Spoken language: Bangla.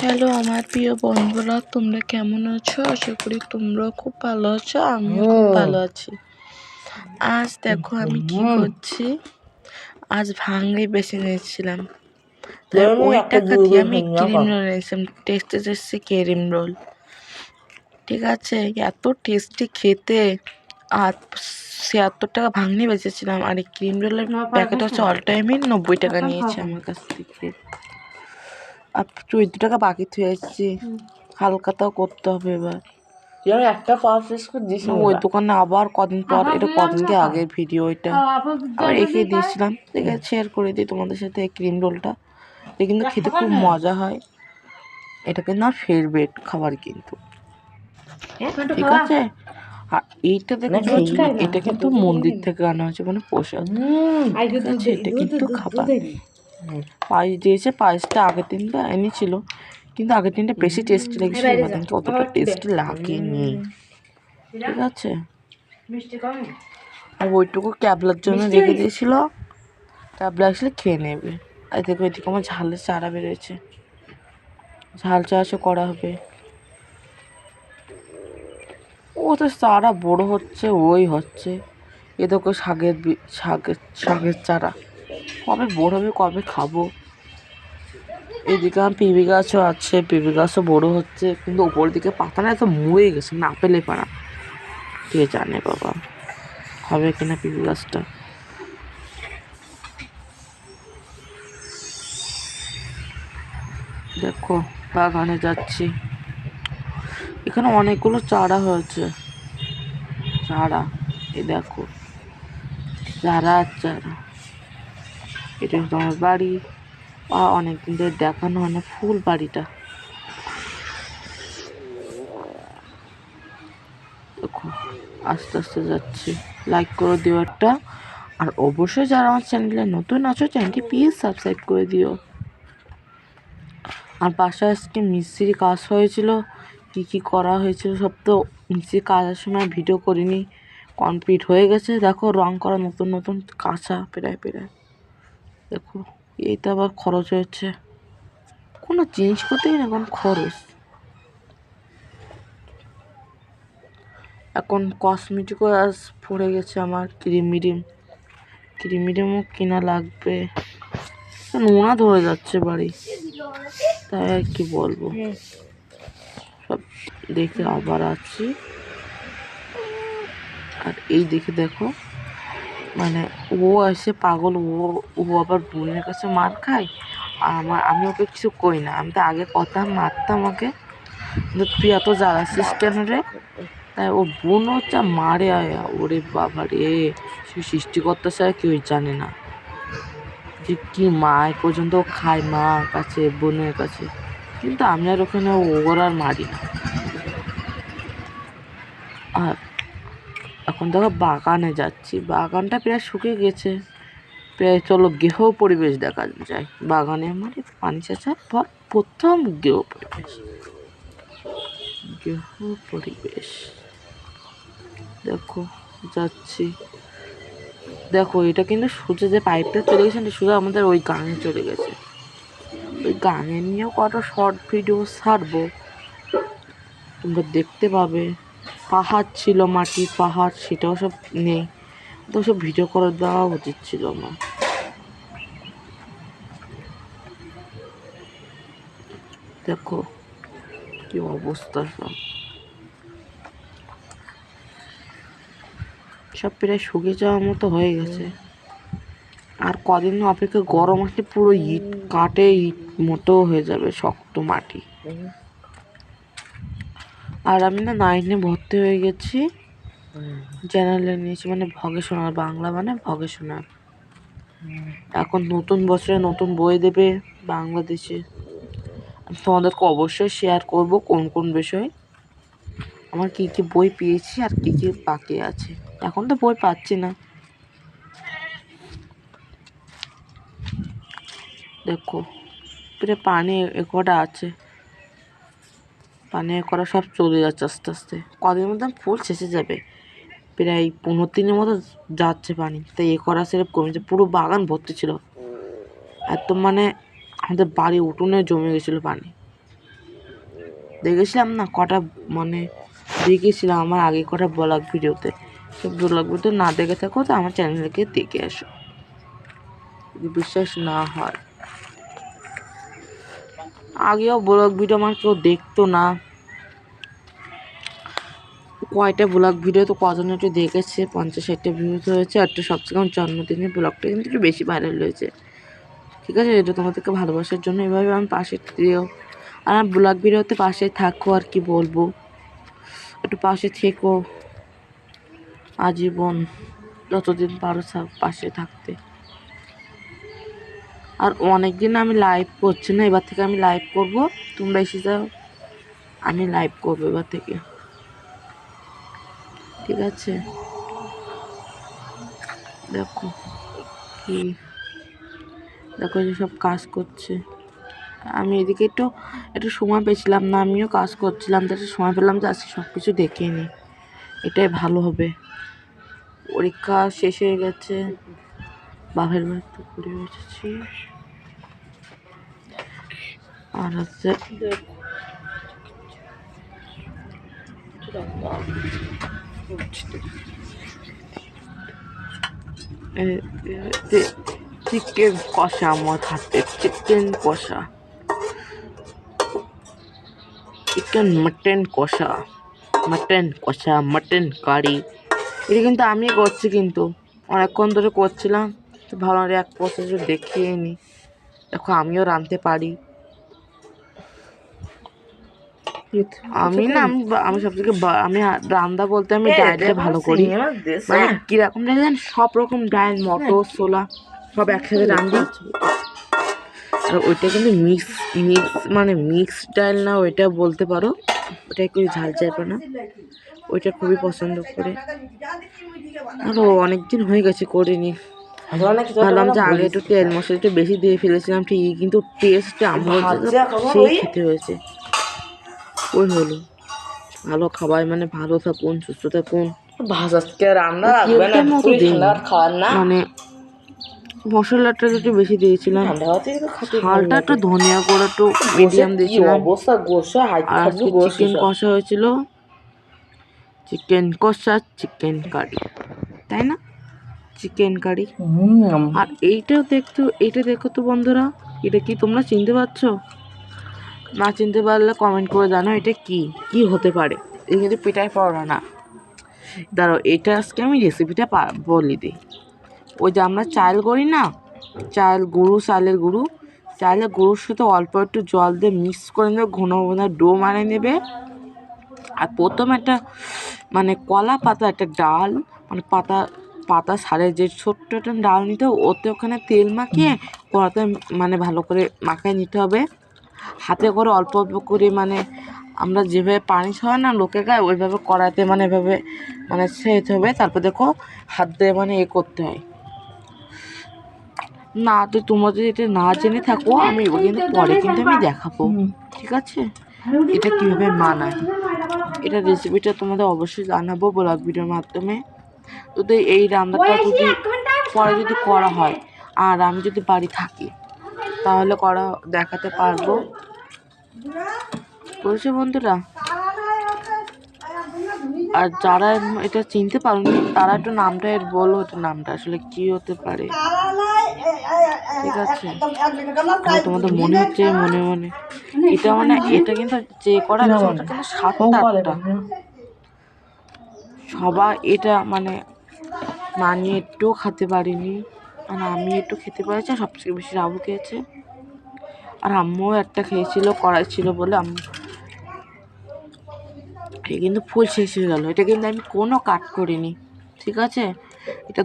হ্যালো আমার প্রিয় বন্ধুরা তোমরা কেমন আছো? আশা করি তোমরাও খুব ভালো আছো আমিও খুব ভালো আছি। আজ দেখো আমি কি করছি? আজ ভাঙড়ি বেছে নিয়েছিলাম। ওই টাকা দিয়ে আমি ক্রিম রোল নিয়েছিলাম টেস্টে এসেছে ক্রিম রোল। ঠিক আছে এত টেস্টি খেতে। আর ছিয়াত্তর টাকা ভাঙনি বেচেছিলাম আর এই ক্রিম রোলের প্যাকেট হচ্ছে অল টাইমই নব্বই টাকা নিয়েছে আমার কাছ থেকে। চোদ্দ টাকা বাকি থুয়ে এসেছি হালকাটাও করতে হবে এবার। এবার একটা শেষ করে ওই দোকানে আবার কদিন পর এটা কদিন দিয়ে আগের ভিডিও এটা আবার রেখে দিয়েছিলাম। ঠিক আছে শেয়ার করে দিই তোমাদের সাথে এই ক্রিম রোলটা এটা কিন্তু খেতে খুব মজা হয়। এটা কিন্তু আমার ফেভারিট খাবার কিন্তু। ঠিক আছে? আর এইটা দেখো এটা কিন্তু মন্দির থেকে আনা হয়েছে মানে আছে এটা কিন্তু খাবার। পায়েস দিয়েছে পায়েসটা আগের দিনটা এনেছিল কিন্তু আগের দিনটা বেশি টেস্টি লেগেছিল কিন্তু অতটা টেস্টি লাগেনি। ঠিক আছে। আর ওইটুকু ক্যাবলার জন্য রেখে দিয়েছিল। ক্যাবলা আসলে খেয়ে নেবে। আর দেখো এদিকে আমার ঝালের চারা বেরোয়েছে। ঝাল চাষও করা হবে। ও তো চারা বড় হচ্ছে ওই হচ্ছে। এ দেখো শাকের শাকের শাকের চারা। কবে বড় হবে, কবে খাব? এদিকে আমার পিবি গাছও আছে পিবি গাছও বড় হচ্ছে, কিন্তু উপর দিকে পাতা না এত মুয়ে গেছে, না পেলে পারা। কে জানে বাবা, হবে কিনা পিবি গাছটা? দেখো, বাগানে যাচ্ছি। এখানে অনেকগুলো চারা হয়েছে। চারা, এই দেখো, চারা চারা। এটা হচ্ছে আমার বাড়ি। আ, অনেকদিন ধরে দেখানো হয় না ফুল বাড়িটা। দেখো আস্তে আস্তে যাচ্ছি। লাইক করে দিও একটা আর অবশ্যই যারা আমার চ্যানেলে নতুন আছো চ্যানেলটি প্লিজ সাবস্ক্রাইব করে দিও। আর বাসায় আজকে মিস্ত্রি কাজ হয়েছিল। কি কি করা হয়েছিল সব তো মিস্ত্রি কাজের সময় ভিডিও করিনি। কমপ্লিট হয়ে গেছে। দেখো রং করা নতুন নতুন কাঁচা পেরায় প্রায়। দেখো এইটা আবার খরচ হয়েছে। কোনো জিনিস করতেই না এখন খরচ। এখন কসমেটিকও আজ পড়ে গেছে আমার ক্রিম মিরিম ক্রিম মিরিমও কেনা লাগবে। নোনা ধরে যাচ্ছে বাড়ি। তাই আর কি বলব। সব দেখে আবার আছি। আর এই দেখে দেখো মানে ও এসে পাগল ও ও আবার বোনের কাছে মার খায়? আর আমার আমি ওকে কিছু কই না। আমি তো আগে কথা মারতাম ওকে। কিন্তু তুই এত জ্বালাচ্ছিস কেন রে? তাই ও বোন হচ্ছে মারে আয়া। ওরে বাবা রে সে সৃষ্টিকর্তা ছাড়া কেউ জানে না। যে কি মা এ পর্যন্ত ও খায় মা কাছে বোনের কাছে। কিন্তু আমি আর ওখানে ওর আর মারি না। আর এখন দেখো বাগানে যাচ্ছি। বাগানটা প্রায় শুকিয়ে গেছে। প্রায় চলো গেহ পরিবেশ দেখা যায় বাগানে মানে পানি চাষার পর প্রথম গেহ পরিবেশ। গেহ পরিবেশ। দেখো, যাচ্ছি। দেখো, এটা কিন্তু সোজা যে পাইপটা চলে গেছে না সোজা আমাদের ওই গাঙে চলে গেছে। ওই গাঙে নিয়েও কত শর্ট ভিডিও ছাড়বো। তোমরা দেখতে পাবে। পাহাড় ছিল মাটির পাহাড়, সেটাও সব নেই। তো সব ভিডিও করে দেওয়া উচিত ছিল আমার। দেখো কি অবস্থা সব। সব প্রায় শুকিয়ে যাওয়ার মতো হয়ে গেছে। আর কদিন অপেক্ষা গরম আসলে পুরো ইট কাটে ইট মতো হয়ে যাবে শক্ত মাটি। আর আমি না নাইনে ভর্তি হয়ে গেছি। জেনারেলে নিয়েছি মানে ভগেশনার, বাংলা মানে ভগেশনার। এখন নতুন বছরে নতুন বই দেবে বাংলাদেশে। আমি তোমাদেরকে অবশ্যই শেয়ার করব কোন কোন বিষয়। আমার কী কী বই পেয়েছি আর কী কী বাকি আছে। এখন তো বই পাচ্ছি না। দেখো প্রায় পানি এ কটা আছে। পানি করা সব চলে যাচ্ছে আস্তে আস্তে। কদিনের মধ্যে ফুল শেষে যাবে। প্রায় পনেরো দিনের মতো যাচ্ছে পানি। তাই এ করা সেরকম কমেছে পুরো বাগান ভর্তি ছিল। একদম মানে আমাদের বাড়ি উঠোনে জমে গেছিল পানি। দেখেছিলাম না কটা মানে দেখেছিলাম আমার আগে কটা ব্লগ ভিডিওতে। সব ব্লগ ভিডিও না দেখে থাকো তো আমার চ্যানেলকে দেখে আসো। যদি বিশ্বাস না হয়। আগেও ব্লগ ভিডিও আমার কেউ দেখতো না। কয়টা ব্লগ ভিডিও তো কজন একটু দেখেছে? পঞ্চাশ ষাটটা ভিউজ হয়েছে একটা সবচেয়ে আমার জন্মদিনের ব্লগটা কিন্তু একটু বেশি ভাইরাল হয়েছে। ঠিক আছে এটা তোমাদেরকে ভালোবাসার জন্য এভাবে আমি পাশে দিও আর আমার ব্লগ ভিডিওতে পাশে থাকো, আর কি বলব? একটু পাশে থেকো। আজীবন যতদিন পারো পাশে থাকতে। আর অনেক দিন আমি লাইভ করছি না, এবার থেকে আমি লাইভ করব। তোমরা এসে যাও, আমি লাইভ করব এবার থেকে। ঠিক আছে। দেখো কি, দেখো যে সব কাজ করছে। আমি এদিকে একটু একটু সময় পেয়েছিলাম না, আমিও কাজ করছিলাম, তো একটু সময় পেলাম যে আজকে সব কিছু দেখে নিই এটাই ভালো হবে। পরীক্ষা শেষ হয়ে গেছে। বাপের বাড়িতে ঘুরে এসেছি আর হচ্ছে চিকেন কষা আমার হাতে চিকেন কষা। চিকেন মাটন কষা। মাটন কষা মাটন কারি এটা কিন্তু আমি করছি কিন্তু। অনেকক্ষণ ধরে করছিলাম। তো ভালো এক প্রসেসে দেখিয়ে নি। দেখো, আমিও রাঁধতে পারি। আমি না আমি আমি সব থেকে আমি রান্না বলতে আমি ডায়েটটা ভালো করি। মানে কীরকম জানেন সব রকম ডাল মটর ছোলা সব একসাথে রান্ধি আর ওইটা কিন্তু মিক্স মিক্স মানে মিক্স ডাল না ওইটা বলতে পারো। ওটা একটু ঝাল চাইবে না। ওইটা খুবই পছন্দ করে। আরও অনেকদিন হয়ে গেছে করিনি। ভাবলাম যে আগে একটু তেল মশলা একটু বেশি দিয়ে ফেলেছিলাম ঠিকই কিন্তু টেস্টটা আমার সেই খেতে হয়েছে। ওই হলো? ভালো খাবার মানে ভালো থাকুন সুস্থ থাকুন। রান্না না মানে মশলাটা একটু বেশি দিয়েছিলাম। একটু ধনিয়া করে একটু মিডিয়াম দিয়েছিলাম। আর চিকেন কষা হয়েছিল। চিকেন কষা চিকেন কারি তাই না? চিকেন কারি আর এইটাও দেখতো এইটা দেখো তো বন্ধুরা এটা কি তোমরা চিনতে পারছ? না চিনতে পারলে কমেন্ট করে জানো এটা কি? কি হতে পারে? এই কিন্তু পিঠাই পড়া না। দাঁড়াও এটা আজকে আমি রেসিপিটা বলে দিই ওই যে আমরা চাল করি না? চাল গুঁড়ো চালের গুঁড়ো। চালের গুঁড়োর সাথে অল্প একটু জল দিয়ে মিক্স করে নেবে ঘন ঘন ডো বানিয়ে নেবে। আর প্রথম একটা মানে কলা পাতা একটা ডাল মানে পাতা পাতা সারের যে ছোট্ট একটা ডাল নিতে হবে, ওতে ওখানে তেল মাখিয়ে কড়াতে মানে ভালো করে মাখিয়ে নিতে হবে। হাতে করে অল্প অল্প করে মানে আমরা যেভাবে পানি ছড়াই না লোকে গায়ে, ওইভাবে কড়াইতে মানে এভাবে মানে সেতে হবে, তারপর দেখো হাত দিয়ে মানে এ করতে হয়। না, তো তোমরা যদি এটা না জেনে থাকো, আমি কিন্তু পরে কিন্তু আমি দেখাবো, ঠিক আছে? এটা কীভাবে মানায়? এটা রেসিপিটা তোমাদের অবশ্যই জানাব ব্লগ ভিডিওর মাধ্যমে। যদি এই রান্নাটা যদি পরে যদি করা হয়, আর আমি যদি বাড়ি থাকি তাহলে করা, দেখাতে পারব। বুঝছ বন্ধুরা, আর যারা এটা চিনতে পারোনি, তারা একটু নামটা, এর বলো একটু নামটা, আসলে কি হতে পারে। ঠিক আছে। তোমাদের মনে হচ্ছে, মনে মনে। এটা মানে এটা কিন্তু যে করা সাতটা সবাই এটা মানে মানি একটুও খেতে পারিনি। আর আমি একটু খেতে পেরেছি, আর সবথেকে বেশি রাবু খেয়েছে। আর আম্মুও একটা খেয়েছিল, কড়াই ছিল বলে আম্মু। এটা কিন্তু ফুল শেষ হয়ে গেল। এটা কিন্তু আমি কোনো কাট করিনি। ঠিক আছে? এটা